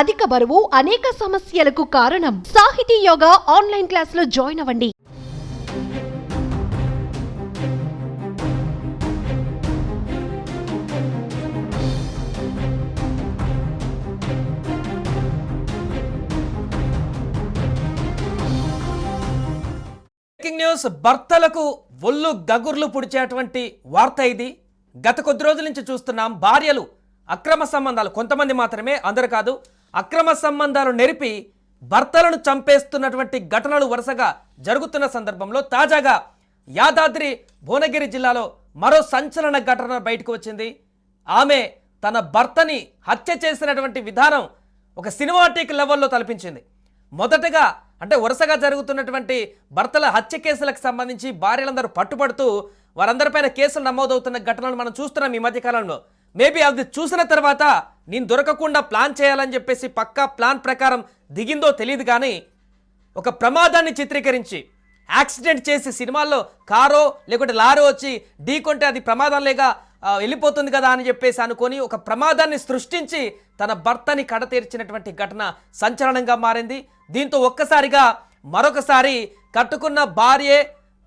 అధిక బరువు అనేక సమస్యలకు కారణం. సాహితీ యోగా ఆన్లైన్ క్లాసులో జాయిన్ అవ్వండి. న్యూస్. భర్తలకు ఒళ్ళు గగుర్లు పుడిచేటువంటి వార్త ఇది. గత కొద్ది రోజుల నుంచి చూస్తున్నాం భార్యలు అక్రమ సంబంధాలు. కొంతమంది మాత్రమే అందరు కాదు అక్రమ సంబంధాలు నెరిపి భర్తలను చంపేస్తున్నటువంటి ఘటనలు వరుసగా జరుగుతున్న సందర్భంలో తాజాగా యాదాద్రి భువనగిరి జిల్లాలో మరో సంచలన ఘటన బయటకు వచ్చింది. ఆమె తన భర్తని హత్య చేసినటువంటి విధానం ఒక సినిమాటిక్ లెవెల్లో తలపించింది. మొదటగా అంటే వరుసగా జరుగుతున్నటువంటి భర్తల హత్య కేసులకు సంబంధించి భార్యలందరూ పట్టుబడుతూ వారందరిపైన కేసులు నమోదవుతున్న ఘటనలు మనం చూస్తున్నాం ఈ మధ్యకాలంలో. మేబీ అది చూసిన తర్వాత నేను దొరకకుండా ప్లాన్ చేయాలని చెప్పేసి పక్కా ప్లాన్ ప్రకారం దిగిందో తెలియదు కానీ ఒక ప్రమాదాన్ని చిత్రీకరించి యాక్సిడెంట్ చేసి సినిమాల్లో కారో లేకుంటే లారో వచ్చి ఢీకొంటే అది ప్రమాదం లేక వెళ్ళిపోతుంది కదా అని చెప్పేసి అనుకొని ఒక ప్రమాదాన్ని సృష్టించి తన భర్తని కడతీర్చినటువంటి ఘటన సంచలనంగా మారింది. దీంతో ఒక్కసారిగా మరొకసారి కట్టుకున్న భార్యే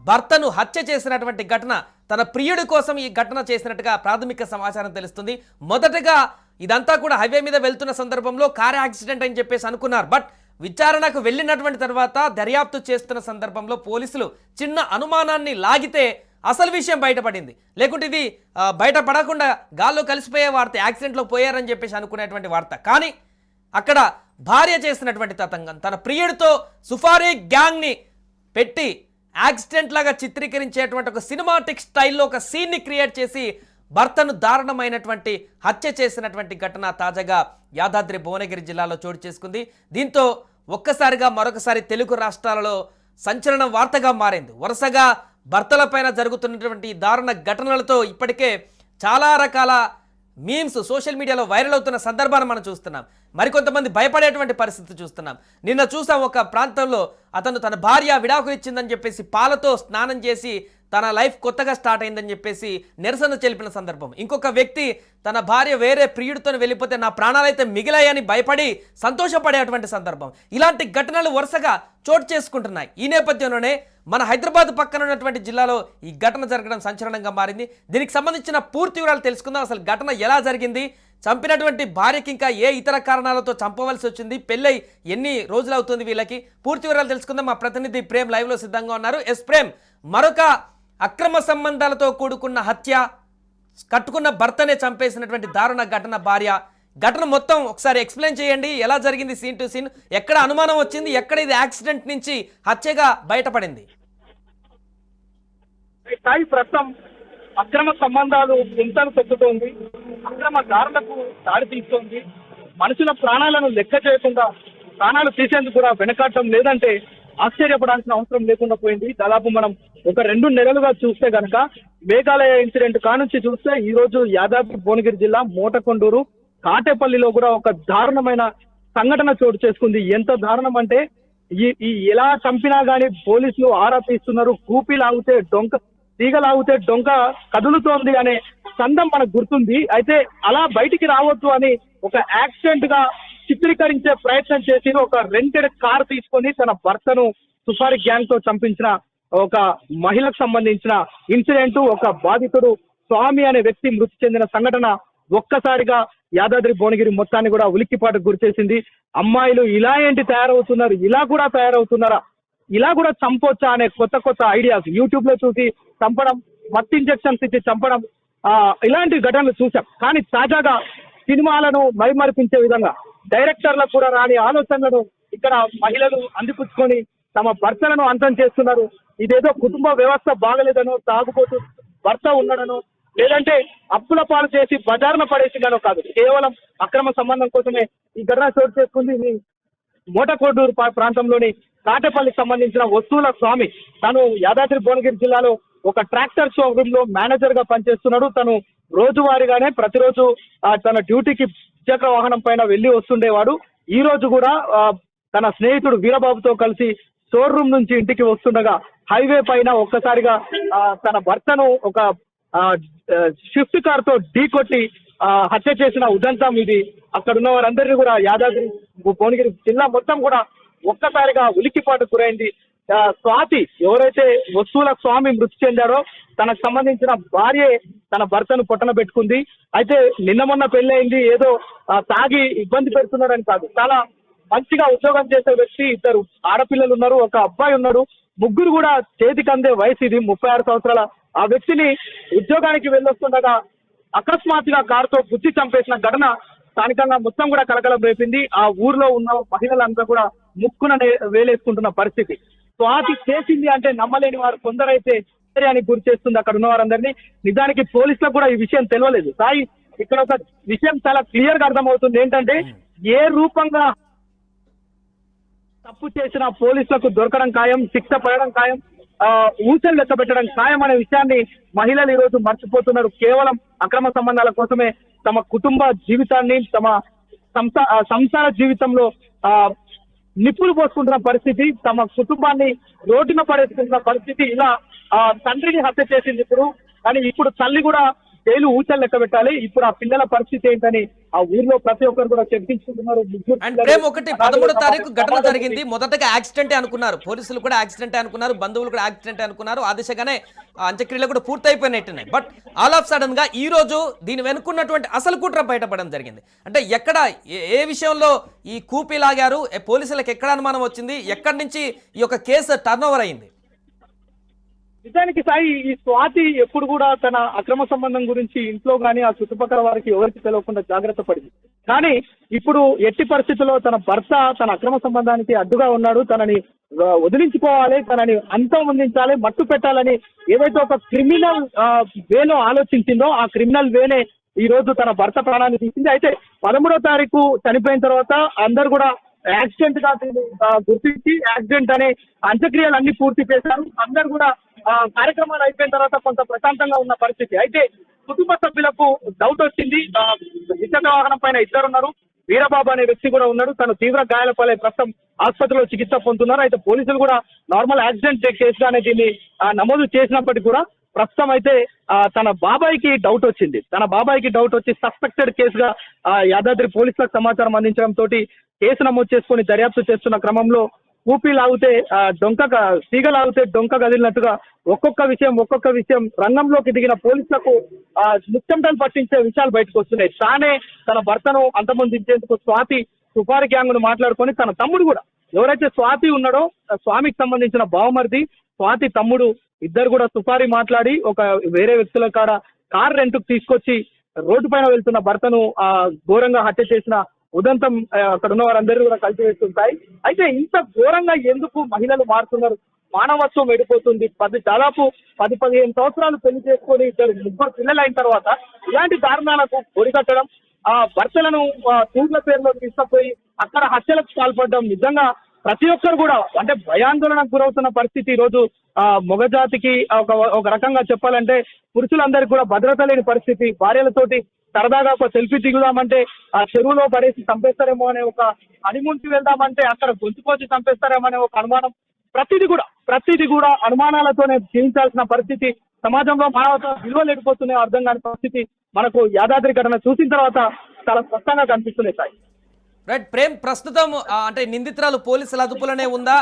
భర్తను హత్య చేసినటువంటి ఘటన తన ప్రియుడి కోసం ఈ ఘటన చేసినట్టుగా ప్రాథమిక సమాచారం తెలుస్తుంది. మొదటగా ఇదంతా కూడా హైవే మీద వెళ్తున్న సందర్భంలో కార్ యాక్సిడెంట్ అని చెప్పేసి అనుకున్నారు. బట్ విచారణకు వెళ్ళినటువంటి తర్వాత దర్యాప్తు చేస్తున్న సందర్భంలో పోలీసులు చిన్న అనుమానాన్ని లాగితే అసలు విషయం బయటపడింది. లేకుంటే ఇది బయటపడకుండా గాల్లో కలిసిపోయే వార్త యాక్సిడెంట్లో పోయారని చెప్పేసి అనుకునేటువంటి వార్త. కానీ అక్కడ భార్య చేసినటువంటి తతంగం తన ప్రియుడితో సుఫారీ గ్యాంగ్ని పెట్టి యాక్సిడెంట్ లాగా చిత్రీకరించేటువంటి ఒక సినిమాటిక్ స్టైల్లో ఒక సీన్ని క్రియేట్ చేసి భర్తను దారుణమైనటువంటి హత్య చేసినటువంటి ఘటన తాజాగా యాదాద్రి భువనగిరి జిల్లాలో చోటు చేసుకుంది. దీంతో ఒక్కసారిగా మరొకసారి తెలుగు రాష్ట్రాలలో సంచలన వార్తగా మారింది. వరుసగా భర్తలపైన జరుగుతున్నటువంటి దారుణ ఘటనలతో ఇప్పటికే చాలా రకాల మీమ్స్ సోషల్ మీడియాలో వైరల్ అవుతున్న సందర్భాన్ని మనం చూస్తున్నాం. మరికొంతమంది భయపడేటువంటి పరిస్థితి చూస్తున్నాం. నిన్న చూసాం ఒక ప్రాంతంలో అతను తన భార్య విడాకులు ఇచ్చిందని చెప్పేసి పాలతో స్నానం చేసి తన లైఫ్ కొత్తగా స్టార్ట్ అయిందని చెప్పేసి నిరసన తెలిపిన సందర్భం. ఇంకొక వ్యక్తి తన భార్య వేరే ప్రియుడితో వెళ్ళిపోతే నా ప్రాణాలైతే మిగిలాయని భయపడి సంతోషపడేటువంటి సందర్భం. ఇలాంటి ఘటనలు వరుసగా చోటు చేసుకుంటున్నాయి. ఈ నేపథ్యంలోనే మన హైదరాబాద్ పక్కన ఉన్నటువంటి జిల్లాలో ఈ ఘటన జరగడం సంచలనంగా మారింది. దీనికి సంబంధించిన పూర్తి వివరాలు తెలుసుకుందాం. అసలు ఘటన ఎలా జరిగింది? చంపినటువంటి భార్యకి ఇంకా ఏ ఇతర కారణాలతో చంపవలసి వచ్చింది? పెళ్ళై ఎన్ని రోజులు అవుతుంది వీళ్ళకి? పూర్తి వివరాలు తెలుసుకుందాం. మా ప్రతినిధి ప్రేమ్ లైవ్లో సిద్ధంగా ఉన్నారు. ఎస్ ప్రేమ్ మరొక అక్రమ సంబంధాలతో కూడుకున్న హత్య కట్టుకున్న భర్తనే చంపేసినటువంటి దారుణ ఘటన భార్య. ఘటన మొత్తం ఒకసారి ఎక్స్ప్లెయిన్ చేయండి. ఎలా జరిగింది సీన్ టు సీన్? ఎక్కడ అనుమానం వచ్చింది? ఎక్కడ ఇది యాక్సిడెంట్ నుంచి హత్యగా బయటపడింది? ప్రస్తుతం అక్రమ సంబంధాలు పుంతలు తొక్కుతోంది అక్రమ దారులకు దారి తీస్తోంది. మనుషుల ప్రాణాలను లెక్క చేయకుండా ప్రాణాలు తీసేందుకు కూడా వెనకాడటం లేదంటే ఆశ్చర్యపడాల్సిన అవసరం లేకుండా పోయింది. దాదాపు మనం ఒక రెండు నెలలుగా చూస్తే కనుక మేఘాలయ ఇన్సిడెంట్ కానుంచి చూస్తే ఈ రోజు యాదాద్రి భువనగిరి జిల్లా మోటకొండూరు కాటేపల్లిలో కూడా ఒక దారుణమైన సంఘటన చోటు చేసుకుంది. ఎంత దారుణం అంటే ఈ ఎలా చంపినా గానీ పోలీసులు ఆరా తీస్తున్నారు. కూపీ లాగితే డొంక తీగ లాగితే డొంక కదులుతోంది అనే సందం మనకు గుర్తుంది. అయితే అలా బయటికి రావద్దు అని ఒక యాక్సిడెంట్గా చిత్రీకరించే ప్రయత్నం చేసి ఒక రెంటెడ్ కార్ తీసుకొని తన భర్తను సుఫారీ గ్యాంగ్తో చంపించిన ఒక మహిళకు సంబంధించిన ఇన్సిడెంట్ ఒక బాధితుడు స్వామి అనే వ్యక్తి మృతి చెందిన సంఘటన ఒక్కసారిగా యాదాద్రి భువనగిరి మొత్తాన్ని కూడా ఉలిక్కిపాటుకు గురిచేసింది. అమ్మాయిలు ఇలా ఏంటి తయారవుతున్నారు? ఇలా కూడా తయారవుతున్నారా? ఇలా కూడా చంపొచ్చా అనే కొత్త కొత్త ఐడియాస్ యూట్యూబ్లో చూసి చంపడం మత్ ఇంజెక్షన్స్ ఇచ్చి చంపడం ఆ, ఇలాంటి ఘటనలు చూసాం. కానీ తాజాగా సినిమాలను మైమరిపించే విధంగా డైరెక్టర్లకు కూడా రాని ఆలోచనలను ఇక్కడ మహిళలు అందిపుచ్చుకొని తమ భర్తలను అంతం చేస్తున్నారు. ఇదేదో కుటుంబ వ్యవస్థ బాగలేదనో తాగుబోతు భర్త ఉన్నాడనో లేదంటే అప్పుల పాలు చేసి బజారున పడేసిందనో కాదు. కేవలం అక్రమ సంబంధం కోసమే ఈ ఘటన చోటు చేసుకుంది. మోటకోడూరు పా- ప్రాంతంలోని కాటపల్లికి సంబంధించిన వస్తువుల స్వామి తను యాదాద్రి భువనగిరి జిల్లాలో ఒక ట్రాక్టర్ షోరూమ్లో మేనేజర్గా పనిచేస్తున్నాడు. తను రోజువారీగానే ప్రతిరోజు తన డ్యూటీకి ద్విచక్ర వాహనం పైన వెళ్ళి వస్తుండేవాడు. ఈ రోజు కూడా తన స్నేహితుడు వీరబాబుతో కలిసి షోరూమ్ నుంచి ఇంటికి వస్తుండగా హైవే పైన ఒక్కసారిగా తన భర్తను ఒక షిఫ్ట్ స్విఫ్ట్ కార్తో ఢీకొట్టి కొట్టి హత్య చేసిన ఉదంతం ఇది. అక్కడ ఉన్న వారందరినీ కూడా యాదాద్రి భువనగిరి జిల్లా మొత్తం కూడా ఒక్కసారిగా ఉలిక్కిపాటు గురైంది. స్వాతి ఎవరైతే వస్తువుల స్వామి మృతి చెందాడో తనకు సంబంధించిన భార్య తన భర్తను పొట్టన పెట్టుకుంది. అయితే నిన్న మొన్న పెళ్ళయింది ఏదో తాగి ఇబ్బంది పెడుతున్నాడని కాదు. చాలా మంచిగా ఉద్యోగం చేసే వ్యక్తి ఇద్దరు ఆడపిల్లలు ఉన్నారు ఒక అబ్బాయి ఉన్నాడు. ముగ్గురు కూడా చేతికి అందే వయసు ఇది ముప్పై ఆరు సంవత్సరాల. ఆ వ్యక్తిని ఉద్యోగానికి వెళ్ళొస్తుండగా అకస్మాత్తుగా కారుతో బుద్ధి చంపేసిన ఘటన స్థానికంగా మొత్తం కూడా కలకలం రేపింది. ఆ ఊర్లో ఉన్న మహిళలంతా కూడా ముక్కున వేలేసుకుంటున్న పరిస్థితి. స్వాతి చేసింది అంటే నమ్మలేని వారు కొందరైతే ఆశ్చర్యానికి గురి చేస్తుంది అక్కడ ఉన్న వారందరినీ. నిజానికి పోలీసులకు కూడా ఈ విషయం తెలియలేదు. సాయి ఇక్కడ ఒక విషయం చాలా క్లియర్గా అర్థమవుతుంది. ఏంటంటే ఏ రూపంగా తప్పు చేసిన పోలీసులకు దొరకడం ఖాయం శిక్ష పడడం ఖాయం. ఊచలు లెక్క పెట్టడం ఖాయం అనే విషయాన్ని మహిళలు ఈరోజు మర్చిపోతున్నారు. కేవలం అక్రమ సంబంధాల కోసమే తమ కుటుంబ జీవితాన్ని తమ సంసార జీవితంలో ఆ నిప్పులు పోసుకుంటున్న పరిస్థితి తమ కుటుంబాన్ని రోడ్డున పడేసుకుంటున్న పరిస్థితి ఇలా ఆ తండ్రిని హత్య చేసింది ఇప్పుడు. కానీ ఇప్పుడు తల్లి కూడా జైలు ఊచలు లెక్క పెట్టాలి ఇప్పుడు ఆ పిల్లల పరిస్థితి ఏంటని ఆ ఊర్లో ప్రతి ఒక్కరు కూడా చర్చించుకుంటున్నారు. అండ్ ప్రేమ్ ఒకటి పదమూడో తారీఖు ఘటన జరిగింది. మొదటగా యాక్సిడెంటే అనుకున్నారు. పోలీసులు కూడా యాక్సిడెంటే అనుకున్నారు. బంధువులు కూడా యాక్సిడెంటే అనుకున్నారు. ఆ దిశగానే అంత్యక్రియలు కూడా పూర్తయిపోయినట్టున్నాయి. బట్ ఆల్ ఆఫ్ సడన్గా ఈ రోజు దీని వెనుకున్నటువంటి అసలు కుట్ర బయటపడడం జరిగింది. అంటే ఎక్కడ ఏ- ఏ విషయంలో ఈ కూపీ లాగారు? పోలీసులకు ఎక్కడ అనుమానం వచ్చింది? ఎక్కడి నుంచి ఈ యొక్క కేసు టర్న్ ఓవర్ అయింది? నిజానికి సాయి ఈ స్వాతి ఎప్పుడు కూడా తన అక్రమ సంబంధం గురించి ఇంట్లో కానీ ఆ చుట్టుపక్కల వారికి ఎవరికి తెలియకుండా జాగ్రత్త పడింది. కానీ ఇప్పుడు ఎట్టి పరిస్థితుల్లో తన భర్త తన అక్రమ సంబంధానికి అడ్డుగా ఉన్నాడు. తనని వదిలించుకోవాలి. తనని అంతమొందించాలి మట్టు పెట్టాలని ఏవైతే ఒక క్రిమినల్ వేలో ఆలోచించిందో ఆ క్రిమినల్ వేనే ఈ రోజు తన భర్త ప్రాణాన్ని తీసింది. అయితే పదమూడో తారీఖు చనిపోయిన తర్వాత అందరు కూడా యాక్సిడెంట్గా గుర్తించి యాక్సిడెంట్ అనే అంత్యక్రియలు అన్ని పూర్తి చేశారు. అందరు కూడా కార్యక్రమాలు అయిపోయిన తర్వాత కొంత ప్రశాంతంగా ఉన్న పరిస్థితి. అయితే కుటుంబ సభ్యులకు డౌట్ వచ్చింది. ఆ, ద్విచక్ర వాహనం పైన ఇద్దరు ఉన్నారు. వీరబాబు అనే వ్యక్తి కూడా ఉన్నాడు. తను తీవ్ర గాయాల పాలై ప్రస్తుతం ఆసుపత్రిలో చికిత్స పొందుతున్నారు. అయితే పోలీసులు కూడా నార్మల్ యాక్సిడెంట్ కేసుగానే దీన్ని నమోదు చేసినప్పటికీ కూడా ప్రస్తుతం అయితే తన బాబాయికి డౌట్ వచ్చింది. తన బాబాయికి డౌట్ వచ్చి సస్పెక్టెడ్ కేసుగా యాదాద్రి పోలీసులకు సమాచారం అందించడం తోటి కేసు నమోదు చేసుకొని దర్యాప్తు చేస్తున్న క్రమంలో ఊపి లాగితే డొంక తీగ లాగితే డొంక కదిలినట్టుగా ఒక్కొక్క విషయం ఒక్కొక్క విషయం రంగంలోకి దిగిన పోలీసులకు ఆ, పట్టించే విషయాలు బయటకు వస్తున్నాయి. తానే తన భర్తను అంతమొందించేందుకు స్వాతి సుపారి గ్యాంగ్ను మాట్లాడుకొని తన తమ్ముడు కూడా ఎవరైతే స్వాతి ఉన్నాడో స్వామికి సంబంధించిన బావమరిది స్వాతి తమ్ముడు ఇద్దరు కూడా సుపారి మాట్లాడి ఒక వేరే వ్యక్తుల కాడ కార్ రెంట్కు తీసుకొచ్చి రోడ్డు పైన వెళ్తున్న భర్తను ఆ ఘోరంగా హత్య చేసిన ఉదంతం అక్కడ ఉన్న వారందరూ కూడా కలిసి వేస్తుంటాయి. అయితే ఇంత ఘోరంగా ఎందుకు మహిళలు మారుతున్నారు? మానవత్వం వెళ్ళిపోతుంది. పది దాదాపు పది పదిహేను సంవత్సరాలు పెళ్ళి చేసుకొని ఇద్దరు ముగ్గురు పిల్లలు అయిన తర్వాత ఇలాంటి దారుణాలకు ఒడిగట్టడం ఆ భర్తలను తూర్ల పేరులో తీసుకుపోయి అక్కడ హత్యలకు పాల్పడడం నిజంగా ప్రతి ఒక్కరు కూడా అంటే భయాందోళనకు గురవుతున్న పరిస్థితి ఈ రోజు ఆ మొగజాతికి ఒక ఒక రకంగా చెప్పాలంటే పురుషులందరికీ కూడా భద్రత లేని పరిస్థితి. భార్యలతోటి సరదాగా ఒక సెల్ఫీ దిగుదామంటే ఆ చెరువులో పడేసి చంపేస్తారేమో అనే ఒక అనిముంచి వెళ్దామంటే అక్కడ గొంతుకొచ్చి చంపేస్తారేమో అనే ఒక అనుమానం. ప్రతిది కూడా ప్రతిది కూడా అనుమానాలతోనే జీవించాల్సిన పరిస్థితి సమాజంలో మానవత విలువలు ఎడిపోతున్నాయో అర్థం కాని పరిస్థితి మనకు యాదాద్రి ఘటన చూసిన తర్వాత చాలా స్పష్టంగా కనిపిస్తున్నాయి సాయి రైట్ ప్రేమ్ ప్రస్తుతం అంటే నిందితురాలు పోలీసుల అదుపులోనే ఉందా?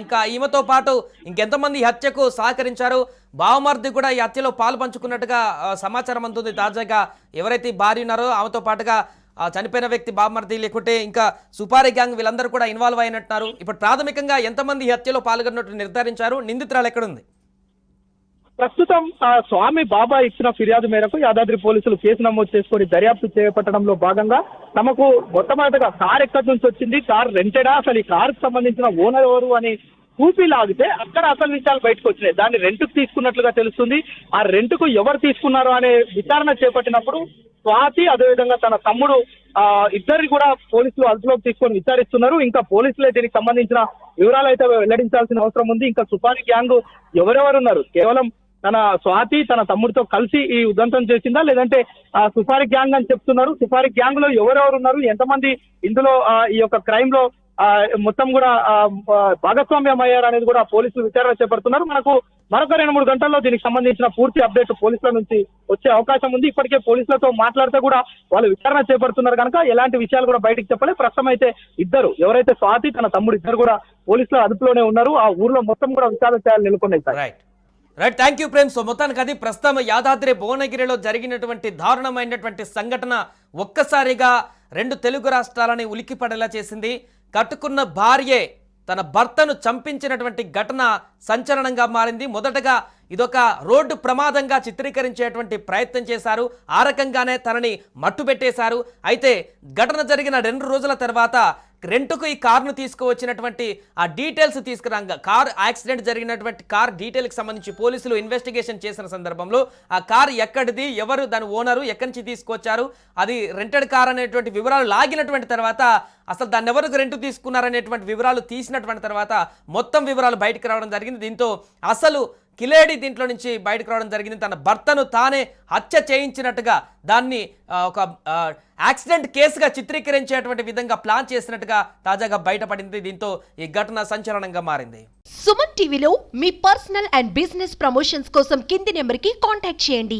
ఇంకా ఈమెతో పాటు ఇంకెంతమంది హత్యకు సహకరించారు? బావమర్ది కూడా ఈ హత్యలో పాలు పంచుకున్నట్టుగా సమాచారం అందుతుంది తాజాగా. ఎవరైతే భార్య ఉన్నారో ఆమెతో పాటుగా చనిపోయిన వ్యక్తి బావమర్ది లేకుంటే ఇంకా సుపారి గ్యాంగ్ వీళ్ళందరూ కూడా ఇన్వాల్వ్ అయినట్టున్నారు. ఇప్పుడు ప్రాథమికంగా ఎంతమంది హత్యలో పాల్గొన్నట్టు నిర్ధారించారు? నిందితురాలు ఎక్కడుంది? ప్రస్తుతం ఆ స్వామి బాబా ఇచ్చిన ఫిర్యాదు మేరకు యాదాద్రి పోలీసులు కేసు నమోదు చేసుకొని దర్యాప్తు చేపట్టడంలో భాగంగా తమకు మొట్టమొదటిగా కార్ ఎక్కడి నుంచి వచ్చింది? కార్ రెంటెడా? అసలు ఈ కారుకు సంబంధించిన ఓనర్ ఎవరు అని కూపీ లాగితే అక్కడ అసలు విషయాలు బయటకు వచ్చినాయి. దాన్ని రెంట్కు తీసుకున్నట్లుగా తెలుస్తుంది. ఆ రెంట్కు ఎవరు తీసుకున్నారు అనే విచారణ చేపట్టినప్పుడు స్వాతి అదేవిధంగా తన తమ్ముడు ఆ ఇద్దరిని కూడా పోలీసులు అదుపులోకి తీసుకొని విచారిస్తున్నారు. ఇంకా పోలీసులే దీనికి సంబంధించిన వివరాలు అయితే వెల్లడించాల్సిన అవసరం ఉంది. ఇంకా సుపారి గ్యాంగ్ ఎవరెవరు ఉన్నారు? కేవలం తన స్వాతి తన తమ్ముడితో కలిసి ఈ ఉదంతం చేసిందా? లేదంటే ఆ సుఫారి గ్యాంగ్ అని చెప్తున్నారు. సుఫారి గ్యాంగ్లో ఎవరెవరు ఉన్నారు? ఎంతమంది ఇందులో ఈ యొక్క క్రైమ్లో మొత్తం కూడా భాగస్వామ్యం అయ్యారు అనేది కూడా పోలీసులు విచారణ చేపడుతున్నారు. మనకు మరొక రెండు మూడు గంటల్లో దీనికి సంబంధించిన పూర్తి అప్డేట్ పోలీసుల నుంచి వచ్చే అవకాశం ఉంది. ఇప్పటికే పోలీసులతో మాట్లాడితే కూడా వాళ్ళు విచారణ చేపడుతున్నారు కనుక ఎలాంటి విషయాలు కూడా బయటకు చెప్పలే. ప్రస్తుతం అయితే ఇద్దరు ఎవరైతే స్వాతి తన తమ్ముడు ఇద్దరు కూడా పోలీసుల అదుపులోనే ఉన్నారు. ఆ ఊర్లో మొత్తం కూడా విచారణ చేయాలి నెలకొన్నాయి sir. Right thank you Prem so మొత్తానికి అది ప్రస్తుతం యాదాద్రి భువనగిరిలో జరిగినటువంటి దారుణమైనటువంటి సంఘటన ఒక్కసారిగా రెండు తెలుగు రాష్ట్రాలని ఉలిక్కిపడేలా చేసింది. కట్టుకున్న భార్యే తన భర్తను చంపించినటువంటి ఘటన సంచలనంగా మారింది. మొదటగా ఇదొక రోడ్డు ప్రమాదంగా చిత్రీకరించేటువంటి ప్రయత్నం చేశారు. ఆ రకంగానే తనని మట్టుబెట్టేశారు. అయితే ఘటన జరిగిన రెండు రోజుల తర్వాత రెంట్కు ఈ కార్ను తీసుకువచ్చినటువంటి ఆ డీటెయిల్స్ తీసుకురాగా. కార్ యాక్సిడెంట్ జరిగినటువంటి కార్ డీటెయిల్కి సంబంధించి పోలీసులు ఇన్వెస్టిగేషన్ చేసిన సందర్భంలో ఆ కార్ ఎక్కడిది ఎవరు దాని ఓనరు ఎక్కడి నుంచి తీసుకొచ్చారు అది రెంటెడ్ కార్ అనేటువంటి వివరాలు లాగినటువంటి తర్వాత అసలు దాన్ని ఎవరికి రెంట్ తీసుకున్నారనేటువంటి వివరాలు తీసినటువంటి తర్వాత మొత్తం వివరాలు బయటకు రావడం జరిగింది. దీంతో అసలు కిలేడి దీంట్లో నుంచి బయటకు రావడం జరిగింది. తన భర్తను తానే హత్య చేయించినట్టుగా దాన్ని ఒక యాక్సిడెంట్ కేసుగా చిత్రీకరించేటువంటి విధంగా ప్లాన్ చేసినట్టుగా తాజాగా బయటపడింది. దీంతో ఈ ఘటన సంచలనంగా మారింది. సుమన్ టీవీలో మీ పర్సనల్ అండ్ బిజినెస్ ప్రమోషన్స్ కోసం కింది నెంబర్కి కాంటాక్ట్ చేయండి.